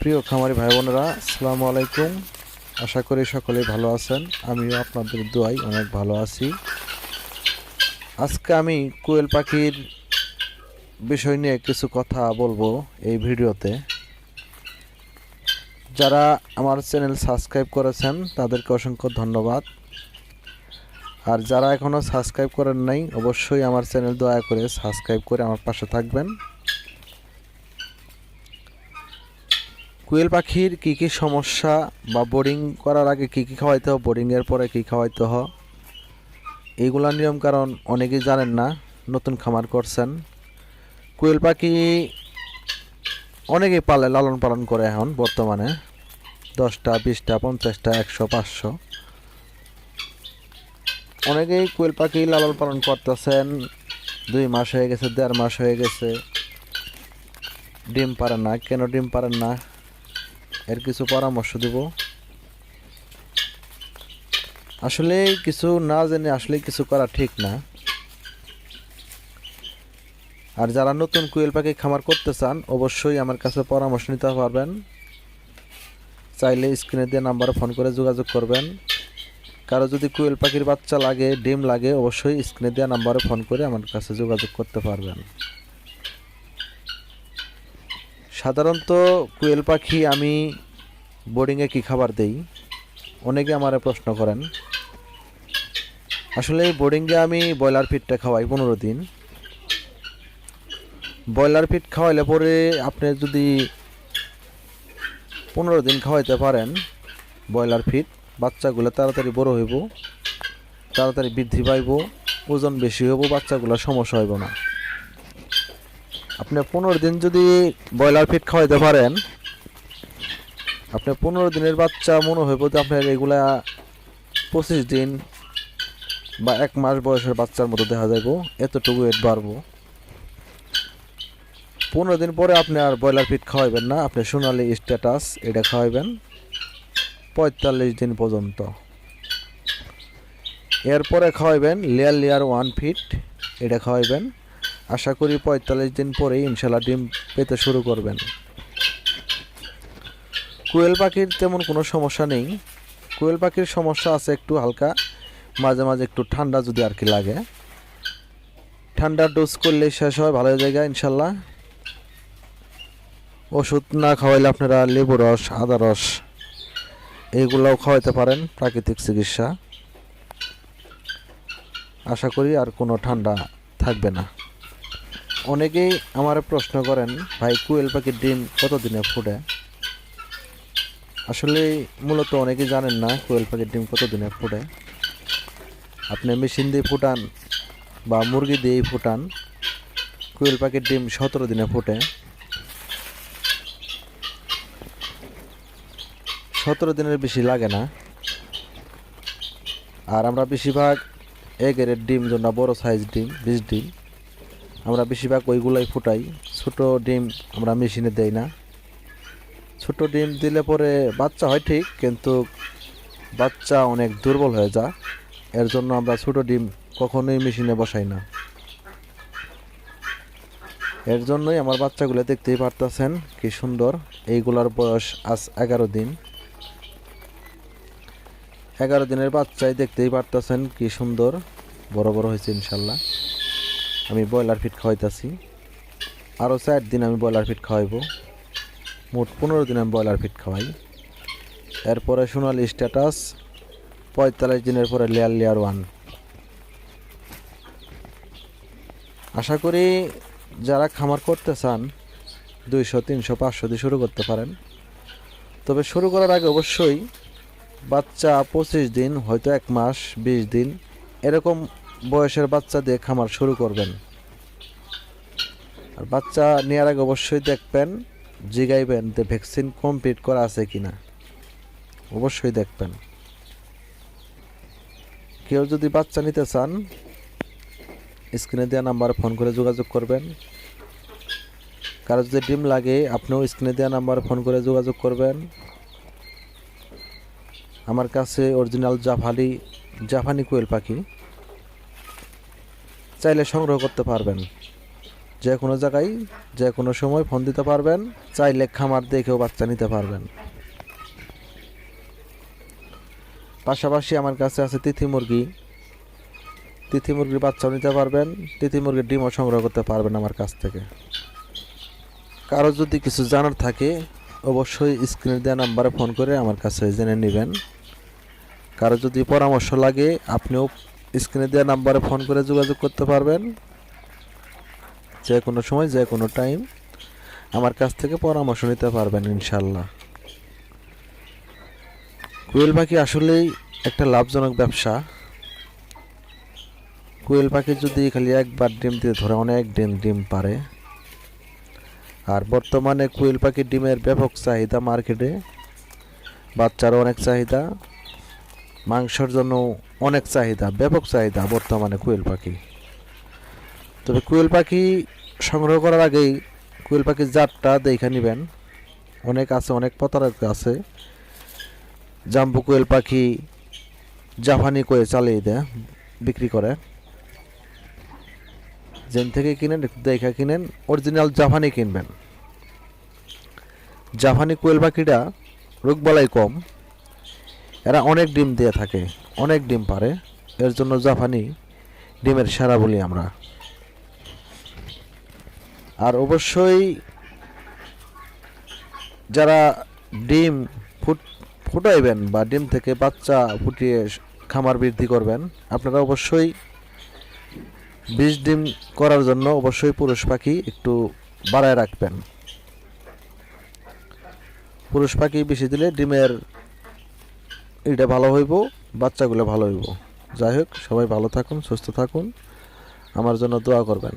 প্রিয় খামারি ভাই বোনেরা, আসসালামু আলাইকুম। আশা করি সকলেই ভালো আছেন। আমিও আপনাদের দোয়াই অনেক ভালো আছি। আজকে আমি কোয়েল পাখির বিষয় নিয়ে কিছু কথা বলব এই ভিডিওতে। যারা আমার চ্যানেল সাবস্ক্রাইব করেছেন, তাদেরকে অসংখ্য ধন্যবাদ। আর যারা এখনও সাবস্ক্রাইব করেন নাই, অবশ্যই আমার চ্যানেল দয়া করে সাবস্ক্রাইব করে আমার পাশে থাকবেন। কুয়েল পাখির কী কী সমস্যা বা বোরিং করার আগে কী কী খাওয়াইতে হয় বোর্ডিংয়ের পরে কী খাওয়াইতে হয়? এইগুলা নিয়ম কারণ অনেকেই জানেন না, নতুন খামার করছেন। কুয়েল পাখি অনেকেই পালে, লালন পালন করে এখন বর্তমানে। দশটা, বিশটা, পঞ্চাশটা, একশো, পাঁচশো। অনেকেই কোয়েল পাখি লালন পালন করতেছেন। দুই মাস হয়ে গেছে, দেড় মাস হয়ে গেছে। ডিম পারে না, কেন ডিম পারেন না? এর কিছু পরামর্শ দেব। আসলে কিছু না জেনে আসলে কিছু করা ঠিক না। আর যারা নতুন কুয়েল পাখি খামার করতে চান, অবশ্যই আমার কাছে পরামর্শ নিতে পারবেন। চাইলে স্ক্রিনে দিয়ে নাম্বারে ফোন করে যোগাযোগ করবেন। কারও যদি কুয়েল পাখির বাচ্চা লাগে, ডিম লাগে, অবশ্যই স্ক্রিনে দেওয়া নাম্বারে ফোন করে আমার কাছে যোগাযোগ করতে পারবেন। সাধারণত কুয়েল পাখি আমি বোর্ডিংয়ে কি খাবার দেই? অনেকে আমারে প্রশ্ন করেন। আসলে বোর্ডিংয়ে আমি ব্রয়লার ফিডটা খাওয়াই পনেরো দিন। ব্রয়লার ফিড খাওয়াইলে পরে আপনি যদি পনেরো দিন খাওয়াইতে পারেন ব্রয়লার ফিট বাচ্চাগুলো তাড়াতাড়ি বড় হইব, তাড়াতাড়ি বৃদ্ধি পাইব, ওজন বেশি হইব, বাচ্চাগুলো সমস্যা হইব না। আপনি পনেরো দিন যদি ব্রয়লার ফিট খাওয়াইতে পারেন আপনি পনেরো দিনের বাচ্চা মনে হইব বলতে আপনার এগুলা পঁচিশ দিন বা এক মাস বয়সের বাচ্চার মতো দেখা যাইব, এতটুকু ওয়েট বাড়বো। পনেরো দিন পরে আপনি আর ব্রয়লার ফিড খাওয়াইবেন না, আপনি সোনালি স্ট্যাটাস এটা খাওয়াইবেন, পঁয়তাল্লিশ দিন পর্যন্ত। এরপরে খাওয়াইবেন লেয়ার লেয়ার ওয়ান ফিট এটা খাওয়াইবেন। আশা করি পঁয়তাল্লিশ দিন পরেই ইনশাল্লাহ ডিম পেতে শুরু করবেন। কোয়েল পাখির তেমন কোনো সমস্যা নেই। কোয়েল পাখির সমস্যা আছে একটু হালকা, মাঝে মাঝে একটু ঠান্ডা যদি আর কি লাগে। ঠান্ডার ডোজ করলে শেষ হয়, ভালো জায়গা, ইনশাল্লাহ। ওষুধ না খাওয়াইলে আপনারা লেবু রস, আদা রস এইগুলাও খাওয়াইতে পারেন, প্রাকৃতিক চিকিৎসা। আশা করি আর কোনো ঠান্ডা থাকবে না। অনেকেই আমার প্রশ্ন করেন, ভাই, কুয়েল পাখির ডিম কতদিনে ফুটে? আসলে মূলত অনেকেই জানেন না কোয়েল পাখির ডিম কতদিনে ফোটে আপনি মেশিন দিয়ে ফুটান বা মুরগি দিয়েই ফুটান, কোয়েল পাখির ডিম সতেরো দিনে ফোটে সতেরো দিনের বেশি লাগে না। আর আমরা বেশিরভাগ এগের ডিম যেটা বড় সাইজ ডিম, বিশ ডিম, আমরা বেশিরভাগ ওইগুলোই ফুটাই। ছোট ডিম আমরা মেশিনে দেই না। ছোট ডিম দিলে পরে বাচ্চা হয় ঠিক, কিন্তু বাচ্চা অনেক দুর্বল হয়ে যায়। এর জন্য আমরা ছোট ডিম কখনোই মেশিনে বসাই না। এর জন্যই আমার বাচ্চাগুলো দেখতেই পারতেছেন কি সুন্দর। এইগুলার বয়স আজ এগারো দিন। এগারো দিনের বাচ্চাই দেখতেই পারতেছেন কি সুন্দর। বড় বড় হয়েছে ইনশাল্লাহ। আমি ব্রয়লার ফিট খাওয়াইতেছি। আরও চার দিন আমি ব্রয়লার ফিট খাওয়াইবো। মোট পনেরো দিন আমি ব্রয়লার ফিট খাওয়াই। এরপরে সোনালি স্ট্যাটাস পঁয়তাল্লিশ দিনের পরে লেয়ার লেয়ার ওয়ান আশা করি যারা খামার করতে চান, দুইশো, তিনশো, পাঁচশো দিয়ে শুরু করতে পারেন। তবে শুরু করার আগে অবশ্যই বাচ্চা পঁচিশ দিন, হয়তো এক মাস, বিশ দিন, এরকম বয়সের বাচ্চা দিয়ে খামার শুরু করবেন। আর বাচ্চা নেওয়ার আগে অবশ্যই দেখবেন জিগাইবেন যে ভ্যাকসিন কমপ্লিট করা আছে কি না অবশ্যই দেখবেন। কেউ যদি বাচ্চা নিতে চান, স্ক্রিনে দেওয়া নাম্বারে ফোন করে যোগাযোগ করবেন। কারও যদি ডিম লাগে, আপনিও স্ক্রিনে দেওয়া নাম্বারে ফোন করে যোগাযোগ করবেন। আমার কাছে অরিজিনাল জাফালি জাপানি কোয়েল পাখি, চাইলে সংগ্রহ করতে পারবেন। যে কোনো জায়গায়, যে কোনো সময় ফোন দিতে পারবেন, চাইলে খামার দেখেও বাচ্চা নিতে পারবেন। পাশাপাশি আমার কাছে আছে তিথি মুরগি। তিথি মুরগির বাচ্চাও নিতে পারবেন, তিথি মুরগির ডিমও সংগ্রহ করতে পারবেন আমার কাছ থেকে। কারও যদি কিছু জানার থাকে, অবশ্যই স্ক্রিনে দেওয়া নাম্বারে ফোন করে আমার কাছে জেনে নেবেন। কারও যদি পরামর্শ লাগে, আপনিও স্ক্রিনে দেওয়া নাম্বারে ফোন করে যোগাযোগ করতে পারবেন। যে কোনো সময়, যে কোনো টাইম আমার কাছ থেকে পরামর্শ নিতে পারবেন ইনশাল্লাহ কোয়েল পাখি আসলেই একটা লাভজনক ব্যবসা। কোয়েল পাখি যদি খালি একবার ডিম দিয়ে ধরে, অনেক ডিম ডিম পারে। আর বর্তমানে কোয়েল পাখির ডিমের ব্যাপক চাহিদা মার্কেটে। বাচ্চারও অনেক চাহিদা, মাংসর জন্য অনেক চাহিদা, ব্যাপক চাহিদা বর্তমানে কোয়েল পাখি। তবে কোয়েল পাখি সংগ্রহ করার আগেই কোয়েল পাখির জাতটা দেখে নেবেন। অনেক আছে, অনেক প্রতারক আছে। জাম্বু কোয়েল পাখি জাপানি কোয়ে চালিয়ে দেয়, বিক্রি করে। যেন থেকে কিনেন দেখা কিনেন, অরিজিনাল জাপানি কিনবেন। জাপানি কোয়েল পাখিটা রোগবালাই কম। এরা অনেক ডিম দিয়ে থাকে, অনেক ডিম পারে। এর জন্য জাপানি ডিমের সেরা বলি আমরা। আর অবশ্যই যারা ডিম ফুট ফুটাইবেন বা ডিম থেকে বাচ্চা ফুটিয়ে খামার বৃদ্ধি করবেন, আপনারা অবশ্যই বিষ ডিম করার জন্য অবশ্যই পুরুষ পাখি একটু বাড়ায় রাখবেন। পুরুষ পাখি বেশি দিলে ডিমের এটা ভালো হইব, বাচ্চাগুলো ভালো হইব। যাই হোক, সবাই ভালো থাকুন, সুস্থ থাকুন। আমার জন্য দোয়া করবেন।